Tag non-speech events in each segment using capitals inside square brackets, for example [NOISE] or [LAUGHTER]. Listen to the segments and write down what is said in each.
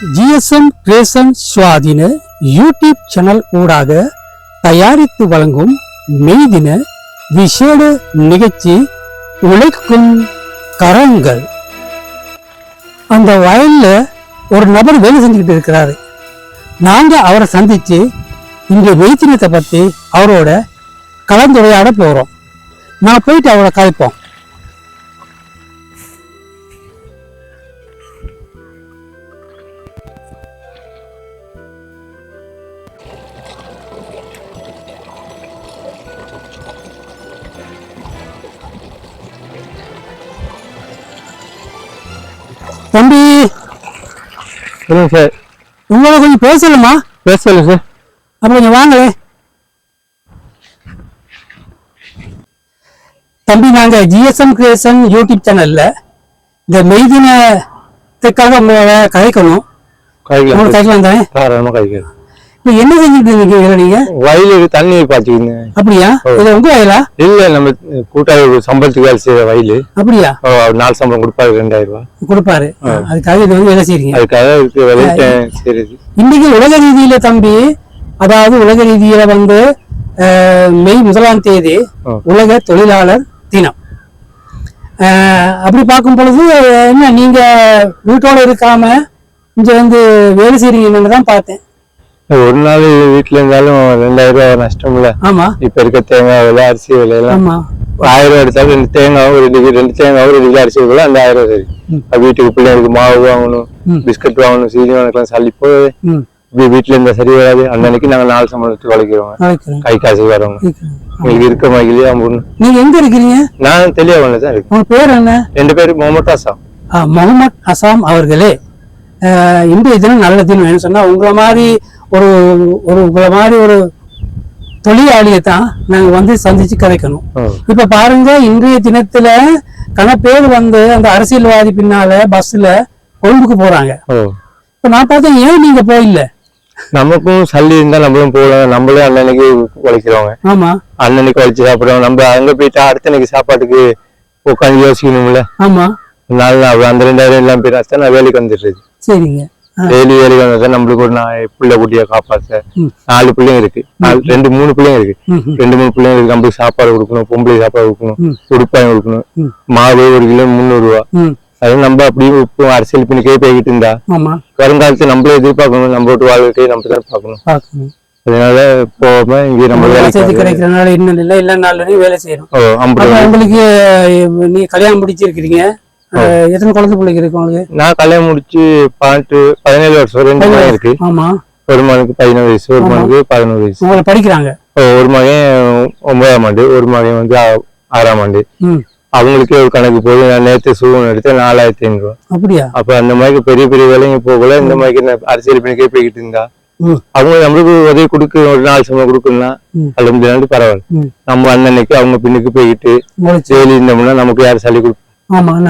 GSM கிரேசன் சுவாதின YouTube channel ஊடாக தயாரித்து வழங்கும் மெய்தின விசேட நிகழ்ச்சி உழைக்கும் கரங்கள். அந்த வயல்ல ஒரு நபர் வேலை செஞ்சுக்கிட்டு இருக்கிறாரு. நாங்க அவரை சந்திச்சு இங்கே மெய்தினத்தை பற்றி அவரோட கலந்துரையாட போகிறோம் நான் போயிட்டு அவரை கலைப்போம் தம்பி. சொல்லுங்க சார். உங்களை கொஞ்சம் பேசலாமா பேச சொல்லுங்க சார். அப்ப கொஞ்சம் வாங்களே. தம்பி நாங்க ஜிஎஸ்எம் கிரியேஷன் யூடியூப் சேனல்ல இந்த மெய்தினத்துக்காக உங்களை கதைக்கணும். உங்களுக்கு கைக்கலாம் தானே காய்கறி இப்போ என்ன செஞ்சுட்டு இருக்கீங்க நீங்க? வயலுக்கு தண்ணி பாய்ச்சிக்கிங்க அப்படியா? இது உங்க வயலா? இல்ல நம்ம கூட்டாளி சம்பளத்துக்கு வேலை செய்யற வயலு. அப்படியா? நாலு சம்பளம் கொடுப்பாரு ரெண்டாயிரம் ரூபாய் கொடுப்பாரு அதுக்காக இது வந்து வேலை செய்றீங்க. அதுக்காக இருக்கு விளைவிட்டேன் சரி இன்னைக்கு உலக ரீதியில தம்பி அதாவது உலக ரீதியில வந்து மெய் முதலாம் தேதி. உலக தொழிலாளர் தினம். அப்படி பார்க்கும் பொழுது என்ன நீங்க வீட்டோட இருக்காம இங்க வந்து வேலை செய்றீங்கன்னு தான் பார்த்தேன். ஒரு நாள் வீட்டுல இருந்தாலும் ரெண்டாயிரம் ரூபாய் நஷ்டம் இல்ல ஆமா. இப்ப இருக்க தேங்காய் விலை அரிசி விலை எல்லாம் ஆயிரம் ரூபாய் எடுத்தாலும் ரெண்டு தேங்காவும் ரெண்டு ரெண்டு தேங்காவும் ரெண்டு கிலோ அரிசி விலை அந்த ஆயிரம் ரூபாய் சரி. வீட்டுக்கு பிள்ளைங்களுக்கு மாவு வாங்கணும். பிஸ்கட் வாங்கணும் சீனி வாங்கலாம் சளி இப்படி வீட்டுல இருந்தா சரி வராது. அன்னன்னைக்கு நாங்க நாலு சம்பளத்துக்கு அழைக்கிறேன் கை காசு வரவங்க. உங்களுக்கு இருக்க மகிழியே நீங்க எங்க இருக்கிறீங்க? நான் தெளிவாக தான் இருக்கேன். உங்க பேர் என்ன? ரெண்டு பேரும் முகமது அசாம். முகமது அசாம் அவர்களே. இன்றைய தினம் நல்ல தினம் என்ன சொன்னா உங்களை மாதிரி ஒரு ஒரு மாதிரி ஒரு தொழிலாளியை தான் நாங்க வந்து சந்திச்சு கதைக்கணும். இப்ப பாருங்க இன்றைய தினத்துல கன பேர் வந்து அந்த அரசியல்வாதி பின்னால பஸ்ல கொழும்புக்கு போறாங்க. இப்ப நான் பார்த்தேன் ஏன் நீங்க போயில்ல? நமக்கும் சல்லி இருந்தா நம்மளும் போகலாம். நம்மளே அன்னன்னைக்கு உழைக்கிறவங்க ஆமா. அன்னன்னைக்கு உழைச்சு சாப்பிடுறோம். நம்ம அங்க போயிட்டா அடுத்த அன்னைக்கு சாப்பாட்டுக்கு உட்காந்து யோசிக்கணும்ல. ஆமா. நாலு அந்த ரெண்டாயிரம் எல்லாம் போயிட்டு நான் வேலைக்கு வந்துடுறது சரிங்க. டெய்லி வேலைக்கு வந்தா நம்மளுக்கு ஒரு நாய் பிள்ளை குட்டியை காப்பாத்த. ம். நாலு பிள்ளைங்க இருக்கு. நாலு ரெண்டு மூணு பிள்ளைங்க இருக்கு. ரெண்டு மூணு பிள்ளைங்க இருக்கு. நம்மளுக்கு சாப்பாடு கொடுக்கணும் பொம்பளை சாப்பாடு கொடுக்கணும். உடுப்பாயம் கொடுக்கணும். மாவு ஒரு கிலோ முந்நூறு ரூபா அது நம்ம அப்படியே இப்போ அரசியல் பண்ணிக்கே போய்கிட்டு இருந்தா ஆமா. வருங்காலத்தை நம்மளே எதிர்பார்க்கணும். நம்ம வீட்டு வாழ்க்கையை நம்ம தான் பார்க்கணும். அதனால போகாம இங்கே நம்ம வேலை கிடைக்கிறனால இன்னும் இல்லை எல்லா நாள்லயும் வேலை செய்யறோம். அப்ப உங்களுக்கு நீங்க கல்யாணம் முடிச்சிருக்கிறீங்க. எத்தனை குழந்தை பிள்ளைங்க இருக்கு உங்களுக்கு? நான் கல்யாணம் முடிச்சு பாட்டு பதினேழு வருஷம் ரெண்டு மகன் இருக்கு. ஆமா. ஒரு மகனுக்கு பதினோரு வயசு ஒரு மகனுக்கு பதினோரு வயசு. உங்களை படிக்கிறாங்க? ஒரு மகன் ஒன்பதாம் ஆண்டு ஒரு மகன் வந்து ஆறாம் ஆண்டு. அவங்களுக்கே ஒரு கணக்கு போகுது நான் நேற்று சூவன் எடுத்து நாலாயிரத்தி ஐநூறு. ரூபா அப்படியா? அப்ப அந்த மாதிரி பெரிய பெரிய வேலைங்க போகல இந்த மாதிரி அரசியல் பண்ணிக்கே போய்கிட்டு இருந்தா. அவங்க நம்மளுக்கு உதவி கொடுக்க ஒரு நாலு சம்பளம் கொடுக்கணும்னா. அது முடியாது பரவாயில்ல. நம்ம அண்ணனுக்கு அவங்க பின்னுக்கு போய்கிட்டு ஜெயிலி இருந்தோம்னா நமக்கு யார் சளி அண்ணா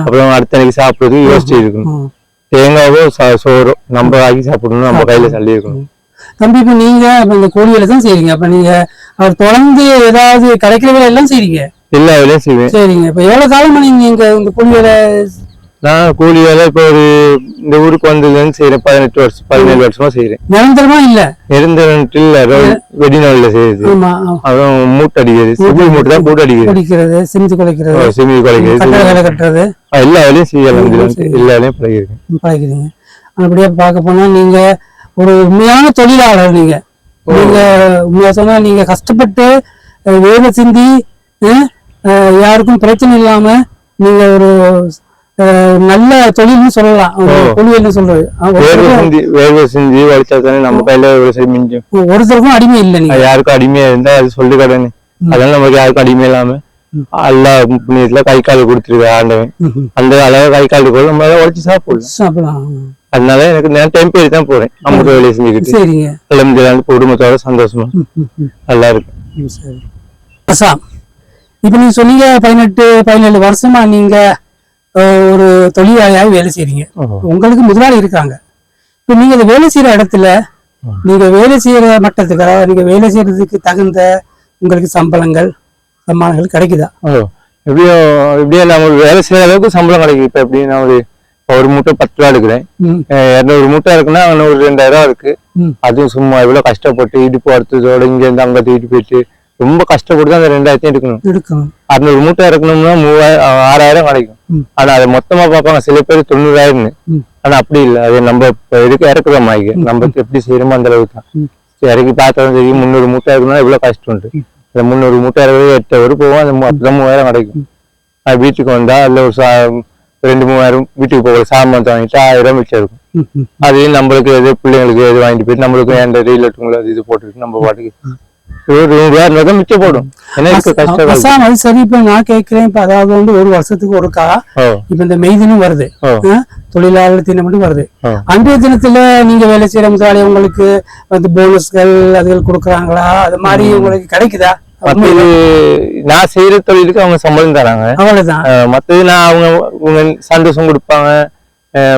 அப்புறம் அடுத்த அன்னைக்கு சாப்பிடுறதுக்கு யோசிச்சு இருக்கணும். தேங்காவோ சோறோ நம்ம ஆக்கி சாப்பிடணும் நம்ம கையில சளி இருக்கணும். தம்பி இப்ப நீங்க இந்த வேலை தான் செய்றீங்க. அப்ப நீங்க அவர் தொடர்ந்து ஏதாவது கிடைக்கிற வேலை எல்லாம் செய்றீங்க? எல்லா வேலையும் செய்வேன். சரிங்க. இப்ப எவ்வளவு காலமா நீங்க இங்க இந்த கூலி வேலை நான் கூலி வேலை இப்போ ஒரு இந்த ஊருக்கு வந்ததுலேருந்து செய்யறேன் பதினெட்டு வருஷம் பதினேழு வருஷமா செய்யறேன் நிரந்தரமா இல்ல? நிரந்தரத்தில் வெடிநாளில் செய்யுது. அப்புறம் மூட்டை அடிக்கிறது சிமெண்ட் மூட்டை தான் போட்டு அடிக்கிறது குடிக்கிறது சிமெண்ட் குலைக்கிறது சிமெண்ட் குலைக்கிறது வேலை கட்டுறது. எல்லா வேலையும் செய்யலாம். எல்லா வேலையும் பழகிருக்கேன். பழகிறீங்க அப்படியே பார்க்க போனா நீங்க ஒரு உண்மையான தொழிலாளர் நீங்க. நீங்க உண்மையா சொன்னா நீங்க கஷ்டப்பட்டு வேலை சிந்தி யாருக்கும் பிரச்சனை இல்லாம நீங்க ஒரு நல்ல தொழில்னு சொல்லலாம். தொழில்னு சொல்றது. வேர்வை செஞ்சு வலிச்சா தானே நம்ம கையில விவசாயம் மிஞ்சும். ஒருத்தருக்கும் அடிமை இல்லை நீங்க. யாருக்கும் அடிமையா இருந்தா அது சொல்லு கடனே அதனால நமக்கு யாருக்கும் அடிமை இல்லாம அல்லா புண்ணியத்துல கை கால் கொடுத்துருக்க ஆண்டவன். அந்த அளவு கை கால் கூட நம்ம அதை உழைச்சு சாப்பிடலாம். சாப்பிடலாம். அதனால எனக்கு நான் டைம் பேர் தான் போறேன். அம்முக்கு வேலையை செஞ்சுக்கிட்டு. சரிங்க. கிளம்பிட்டு குடும்பத்தோட சந்தோஷமா. நல்லா இருக்கு. இப்போ நீங்க சொன்னீங்க பதினெட்டு பதினேழு வருஷமா நீங்க ஒரு தொழிலாளியாக வேலை செய்றீங்க. உங்களுக்கு முதலாளி இருக்காங்க. இப்போ நீங்க இந்த வேலை செய்யற இடத்துல நீங்க வேலை செய்யற மட்டத்துக்கு அதாவது நீங்க வேலை செய்யறதுக்கு தகுந்த உங்களுக்கு சம்பளங்கள் சம்மானங்கள் கிடைக்குதா? எப்படியோ எப்படியோ நம்ம வேலை செய்யற அளவுக்கு சம்பளம் கிடைக்கும் இப்ப எப்படி நம்ம ஒரு மூட்டை பத்து ரூபா எடுக்கிறேன். இருநூறு மூட்டை இருக்குன்னா ஒரு ரெண்டாயிரம் இருக்கு. அதுவும் சும்மா இவ்வளவு கஷ்டப்பட்டு இடுப்பு அறுத்ததோட இங்க இருந்து அங்க தூக்கிட்டு போயிட்டு ரொம்ப கஷ்டப்பட்டு தான் அந்த ரெண்டாயிரத்தையும் எடுக்கணும். எடுக்கணும். அறுநூறு மூட்டை இறக்கணும்னா மூவாயிரம் ஆறாயிரம் கிடைக்கும். ஆனா அதை மொத்தமா பார்ப்பாங்க சில பேர் தொண்ணூறாயிரம்னு. ஆனா அப்படி இல்லை. அது நம்ம இதுக்கு இறக்குறோம் மாய்க்கு நம்ம எப்படி செய்யறோமோ அந்த அளவுக்கு தான். இறக்கி பார்த்தாலும் சரி முந்நூறு மூட்டை இருக்கணும்னா இவ்வளவு கஷ்டம் உண்டு. இந்த முந்நூறு மூட்டை இறக்குறது எட்டு ஒரு போவோம் அந்த அப்பதான் மூவாயிரம் கிடைக்கும். அது வீட்டுக்கு வந்தா இல்ல ஒரு சா ரெண்டு மூவாயிரம் வீட்டுக்கு போக சாமான் வாங்கிட்டு ஆயிரம் மிச்சம் இருக்கும். அதையும் நம்மளுக்கு எது பிள்ளைங்களுக்கு எது வாங்கிட்டு போயிட்டு நம்மளுக்கு அந்த ரீலட்டுங்களோ அது இது போட்டுட்டு நம்ம பாட்டுக்கு ஒரு நூறு ரூபா இருந்தா தான் மிச்சம் போடும் ஏன்னா இதுக்கு கஷ்டம் அசாம் அது சரி இப்ப நான் கேட்கிறேன் இப்ப அதாவது வந்து ஒரு வருஷத்துக்கு ஒருக்கா இப்ப இந்த மெய் தினம் வருது? தொழிலாளர் தினம் மட்டும் வருது. அன்றைய தினத்துல நீங்க வேலை செய்யற முதலாளி உங்களுக்கு வந்து போனஸ்கள் அதுகள் கொடுக்குறாங்களா? அது மாதிரி உங்களுக்கு கிடைக்குதா? நான் செய்யற தொழிலுக்கு அவங்க சம்பளம் தராங்க. அவ்வளவுதான். மத்தது நான் அவங்க அவங்க சந்தோஷம் கொடுப்பாங்க.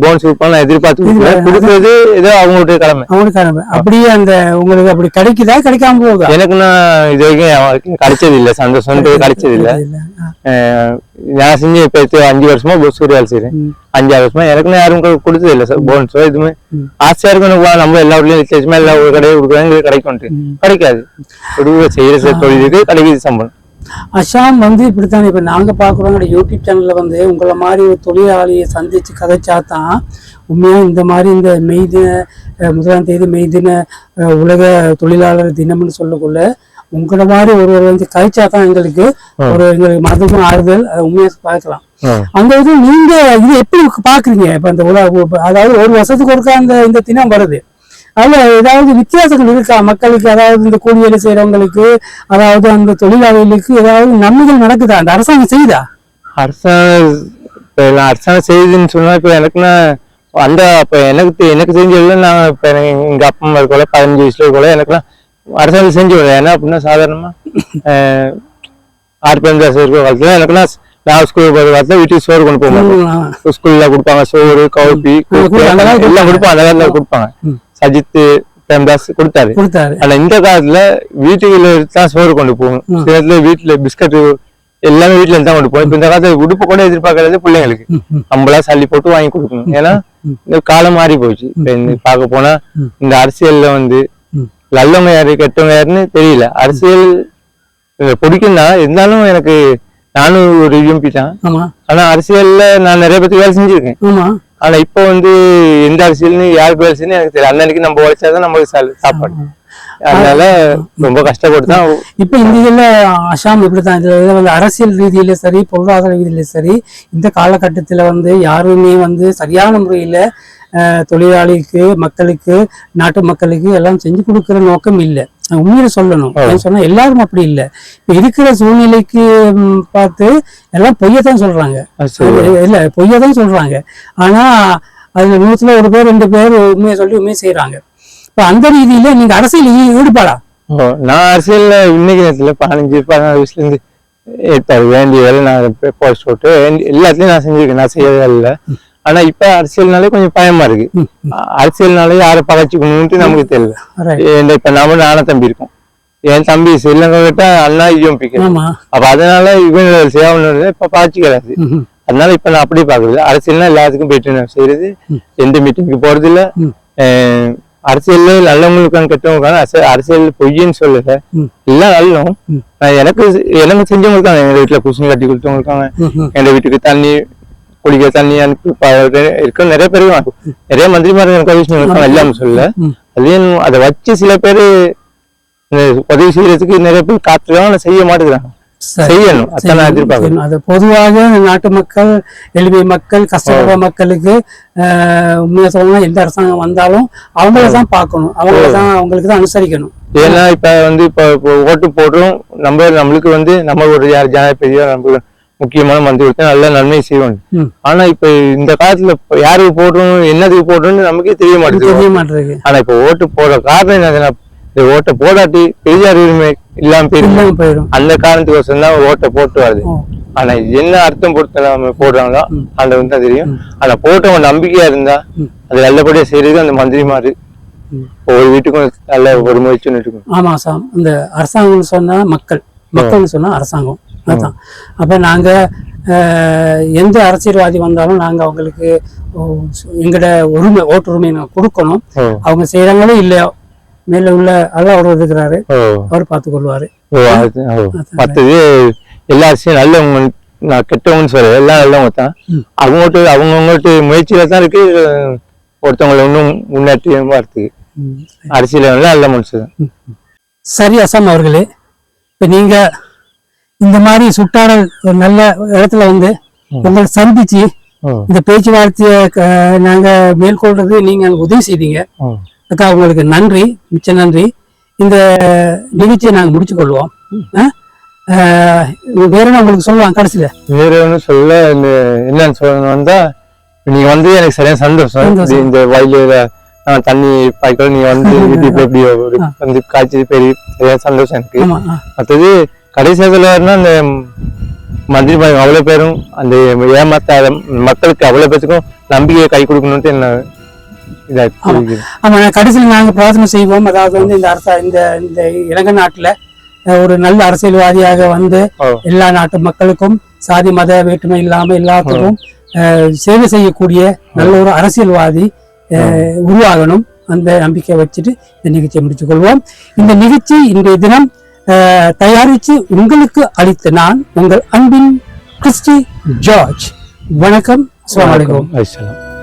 போனஸ் கொடுப்பாங்க நான் எதிர்பார்த்து. கொடுக்கறது ஏதோ அவங்களுடைய கடமை. அவங்களுக்கு அனுப்பு. அப்படியே அந்த உங்களுக்கு அப்படி கிடைக்குதா? கிடைக்காம போகுதா? எனக்கு நான் இது வரைக்கும் கிடைச்சது இல்ல சந்தோஷம் கிடைச்சது இல்ல. நான் செஞ்சு இப்ப அஞ்சு வருஷமா பஸ் வேலை செய்றேன். ம். அஞ்சாறு வருஷமா எனக்கு யாரும் கொடுத்தது இல்ல போனஸோ எதுவுமே. ஆசையா இருக்கும் எனக்கு நம்ம எல்லா விசேஷமா எல்லா ஒரு கடையும் கொடுக்குறாங்க எங்களுக்கு கிடைக்கும்ட்டு ம். கிடைக்காது. ஒரு செய்யற தொழிலுக்கு கிடைக்குது சம்பளம். அஷாம் வந்து இப்படித்தான் இப்ப நாங்க பாக்குறோம் யூடியூப் சேனல்ல வந்து உங்களை மாதிரி ஒரு தொழிலாளியை சந்திச்சு கதைச்சா தான் உண்மையா இந்த மாதிரி இந்த மெய் தின அஹ், முதலாம் தேதி மெய் தின அஹ், உலக தொழிலாளர் தினம்னு சொல்லக்குள்ள உங்களை மாதிரி ஒருவர் வந்து கதைச்சா தான் எங்களுக்கு ஒரு எங்களுக்கு மனதுக்கும் ஆறுதல். அதை உண்மையா பார்க்கலாம். அந்த இது நீங்க இது எப்படி பாக்குறீங்க இப்ப இந்த உலக அதாவது ஒரு வருஷத்துக்கு ஒருக்கா அந்த இந்த தினம் வருது? அதுல ஏதாவது வித்தியாசங்கள் இருக்கா? மக்களுக்கு அதாவது இந்த கூலி வேலை செய்யறவங்களுக்கு அதாவது அந்த தொழிலாளர்களுக்கு ஏதாவது நன்மைகள் நடக்குதா? அந்த அரசாங்கம் செய்யுதா அரசாங்கம் இப்ப அரசாங்கம் செய்யுதுன்னு சொன்னா இப்ப எனக்குன்னா அந்த இப்ப எனக்கு எனக்கு தெரிஞ்சதுல நான் இப்ப எனக்கு எங்க அப்பா அம்மா இருக்கல பதினஞ்சு வயசுல இருக்கல எனக்குலாம் அரசாங்கம் செஞ்சு விடுறேன் ஏன்னா அப்படின்னா சாதாரணமா அஹ், ஆறு பதினஞ்சு இருக்கிற காலத்துல எனக்குலாம் நான் ஸ்கூல் போகிற காலத்துல வீட்டுக்கு சோறு கொண்டு போக மாட்டோம். ஸ்கூல்ல கொடுப்பாங்க சோறு கவுப்பி எல்லாம் கொடுப்பாங்க. அந்த காலத்துல கொடுப்பாங்க. ம். சஜித் பிரேம்தாஸ் கொடுத்தாரு. கொடுத்தாரு. ஆனா இந்த காலத்துல வீட்டுக்குள்ள தான் சோறு கொண்டு போகும் சில நேரத்துல வீட்டுல பிஸ்கட் எல்லாமே வீட்டுல இருந்து கொண்டு போகும் இப்ப இந்த காலத்துல உடுப்பு கூட எதிர்பார்க்கறது பிள்ளைங்களுக்கு. நம்மளா சல்லி போட்டு வாங்கி கொடுக்கணும். ஏன்னா இந்த காலம் மாறி போச்சு. பார்க்க போனா. இந்த அரசியல்ல வந்து. நல்லவங்க யாரு கெட்டவங்க யாருன்னு தெரியல. அரசியல் அஹ், பிடிக்கும் தான் இருந்தாலும் எனக்கு நானும் ஒரு யூஎம்பி தான். ஆனா அரசியல்ல நான் நிறைய பேருக்கு வேலை செஞ்சிருக்கேன். ஆனா இப்போ வந்து எந்த அரசியல்னு யாருக்கு செய்யணும் எனக்கு தெரியல. அன்னன்னைக்கு நம்ம உழைச்சாதான் நமக்கு சாப்பாடு. அதனால ரொம்ப கஷ்டப்பட்டு தான் இப்ப இந்த இதுல அசாம் இப்படித்தான். இதுல வந்து அரசியல் ரீதியில சரி பொருளாதார ரீதியில சரி இந்த காலகட்டத்துல வந்து யாருமே வந்து சரியான முறையில தொழிலாளிக்கு மக்களுக்கு நாட்டு மக்களுக்கு எல்லாம் செஞ்சு கொடுக்கிற நோக்கம் இல்லை. உண்மையில சொல்லணும். சொன்னா எல்லாரும் அப்படி இல்லை. இப்ப இருக்கிற சூழ்நிலைக்கு பார்த்து எல்லாம் பொய்யத்தான் சொல்றாங்க. இல்ல பொய்யதான் சொல்றாங்க. ஆனா அதுல நூத்துல ஒரு பேர் ரெண்டு பேர் உண்மையை சொல்லி உண்மையை செய்யறாங்க இப்ப அந்த ரீதியில நீங்க அரசியல் ஈடுபாடா? நான் அரசியல்ல இன்னைக்கு நேரத்துல பதினஞ்சு பதினாறு வயசுல இருந்து எடுத்தாரு வேண்டிய வேலை நான் போஸ்ட் போட்டு எல்லாத்துலயும் நான் செஞ்சிருக்கேன். நான் செய்யறதா இல்ல ஆனா இப்ப அரசியல்னாலே கொஞ்சம் பயமா இருக்கு. அரசியல்னாலே யாரை பகைச்சுக்கணும்னு நமக்கு தெரியல. இப்ப நாம நானும் தம்பி இருக்கோம். என் தம்பி ஸ்ரீலங்கா கிட்ட அண்ணா யூஎம்பிக்கு ஆமா. அப்ப அதனால இவங்க சேவன் இப்ப பாய்ச்சிக்கிறாரு. அதனால இப்ப நான் அப்படியே பாக்குறது அரசியல்னா எல்லாத்துக்கும் போயிட்டு நான் செய்யறது எந்த மீட்டிங்க்கு போறது இல்ல. அரசியல்ல நல்லவங்களுக்கான கெட்டவங்களுக்கான அரசியல் பொய்ன்னு சொல்லல. எல்லாம் நல்லம். எனக்கு எனக்கு செஞ்சவங்களுக்காங்க எங்க வீட்டுல குசினி கட்டி ம். எங்க வீட்டுக்கு தண்ணி குடிக்க தண்ணி அனுப்பி ப- இருக்க நிறைய பேர் இருக்காங்க. நிறைய மந்திரிமார்கள் எனக்கு உதவி செஞ்சவங்க எல்லாம் சொல்ல. ம். அதையும் அதை வச்சு சில பேர் உதவி செய்யறதுக்கு நிறைய பேர் காத்துறாங்க செய்ய மாட்டேங்கிறாங்க. செய்யணும். செய்யணும். அது பொதுவாக நாட்டு மக்கள் எளிமை மக்கள் கஷ்டப்படுற மக்களுக்கு உண்மையா சொல்லணும்னா எந்த அரசாங்கம் வந்தாலும் அவங்கள தான் பார்க்கணும். அவங்கள தான் அவங்களுக்கு தான் அனுசரிக்கணும். ஏன்னா இப்ப வந்து இப்ப ஓட்டு போடுறோம். நம்ம நம்மளுக்கு வந்து நம்ம ஒரு யார் ஜனாதிபதியோ நமக்கு முக்கியமான மந்திரி கொடுத்தா நல்ல நன்மை செய்வோம். ஆனா இப்ப இந்த காலத்துல யாருக்கு போடுறோம் என்னதுக்கு போடுறோம்னு நமக்கே தெரிய மாட்டேங்குது தெரிய மாட்டேங்குது ஆனா இப்ப ஓட்டு போடுற காரணம் என்னதுன்னா இந்த ஓட்டை போடாட்டி பெரியார் உரிமை இல்லாம போயிடும் அந்த காரணத்துக்கோசரம் தான் ஓட்டை போட்டு வருது. ஆனா என்ன அர்த்தம் பொறுத்த நம்ம போடுறாங்களோ அந்த வந்து தெரியும். ஆனா போட்டவங்க நம்பிக்கையா இருந்தா அது நல்லபடியா செய்யறது அந்த மந்திரிமாரு. ம். ஒவ்வொரு வீட்டுக்கும் நல்ல ஒரு முயற்சி இருக்கும் ஆமா சாம் இந்த அரசாங்கம்னு சொன்னா மக்கள். மக்கள்னு சொன்னா அரசாங்கம். அதான். அப்ப நாங்க அஹ், எந்த அரசியல்வாதி வந்தாலும் நாங்க அவங்களுக்கு எங்களோட உரிமை ஓட்டு உரிமை நான் கொடுக்கணும். அவங்க செய்யறாங்களோ இல்லையோ மேல உள்ள அல்ல அவர் இருக்கிறாரு. அவர் பார்த்து கொள்வாரு மற்றது எல்லா அரசியும் நல்லவங்க நான் கெட்டவங்கன்னு சொல்ல எல்லாம் நல்லவங்க தான். அவங்கள்ட்ட அவங்கவுங்கள்ட்ட முயற்சியில தான் இருக்கு. ஒருத்தவங்களை இன்னும் முன்னேற்றமா இருக்கு ம். அரசியல் நல்ல மனுஷன். சரி அசாம் அவர்களே. இப்ப நீங்க இந்த மாதிரி சுற்றாடல் ஒரு நல்ல இடத்துல வந்து உங்களை சந்திச்சு இந்த பேச்சுவார்த்தையை நாங்க மேற்கொள்றது நீங்க எனக்கு உதவி செய்தீங்க. அக்கா உங்களுக்கு நன்றி மிச்ச நன்றி. இந்த நிகழ்ச்சியை நாங்க முடிச்சு கொள்வோம் வேற என்ன உங்களுக்கு சொல்லுவாங்க கடைசியில? வேற ஒன்றும் சொல்ல இந்த என்னன்னு சொல்லணும் வந்தா நீங்க வந்து எனக்கு சரியான சந்தோஷம். இந்த வயலுல தண்ணி பாய்க்கல நீங்க வந்து [LAUGHS] இப்ப எப்படி வந்து காய்ச்சி பெரிய சரியான சந்தோஷம் எனக்கு. மற்றது கடைசி சொல்லுவாருன்னா அந்த மந்திரி பாய் அவ்வளவு பேரும் அந்த ஏமாத்தாத மக்களுக்கு அவ்வளவு பேருக்கும் நம்பிக்கையை கை கொடுக்கணும்ட்டு என்ன இதா இருக்குது. ஆமா நான் கடைசியில் நாங்க பிரார்த்தனை செய்வோம் அதாவது வந்து இந்த அரச இந்த இந்த இலங்கை நாட்டுல ஒரு நல்ல அரசியல்வாதியாக வந்து. எல்லா நாட்டு மக்களுக்கும் சாதி மத வேற்றுமை இல்லாம எல்லாத்துக்கும் சேவை செய்யக்கூடிய நல்ல ஒரு அரசியல்வாதி உருவாகணும் அந்த நம்பிக்கை வச்சுட்டு இந்த நிகழ்ச்சியை முடித்துக் கொள்வோம் இந்த நிகழ்ச்சி இன்றைய தினம் தயாரித்து உங்களுக்கு அளித்த நான் உங்கள் அன்பின் கிறிஸ்டி ஜார்ஜ் வணக்கம். அஸ்ஸலாம்.